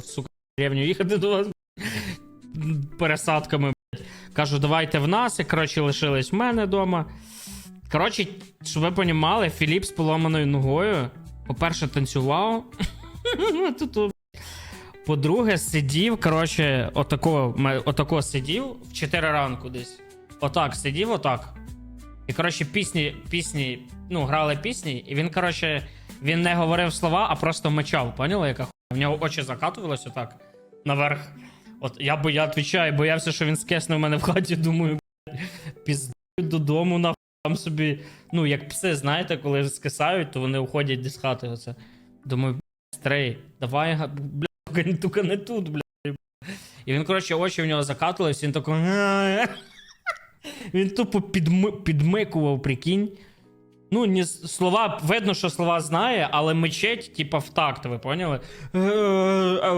в сука деревню їхати до вас пересадками. Кажу, давайте в нас, і коротше лишились в мене вдома. Коротше, щоб ви понімали, Філіп з поломаною ногою, по-перше, танцював. Тут, По-друге, сидів, коротше, отако, отако сидів в 4 ранку десь. Отак сидів, отак. І, коротше, пісні, пісні, ну, грали пісні, і він, коротше, він не говорив слова, а просто мечав. Поняли, яка В нього очі закатувалися отак наверх. От я бо я відповідаю, боявся, що він скесне в мене в хаті, думаю, піздую додому, нахуй там собі. Ну, як пси, знаєте, коли скисають, то вони уходять десь з хати. Оце. Думаю, стрей, давай, бля, тільки не тут, бля. І він, коротше, очі в нього закатувались, він такий. Він тупо підми, підмикував, прикинь. Ну, не, слова, видно, що слова знає, але мечеть, типа, в такт, ви поняли? Е, е,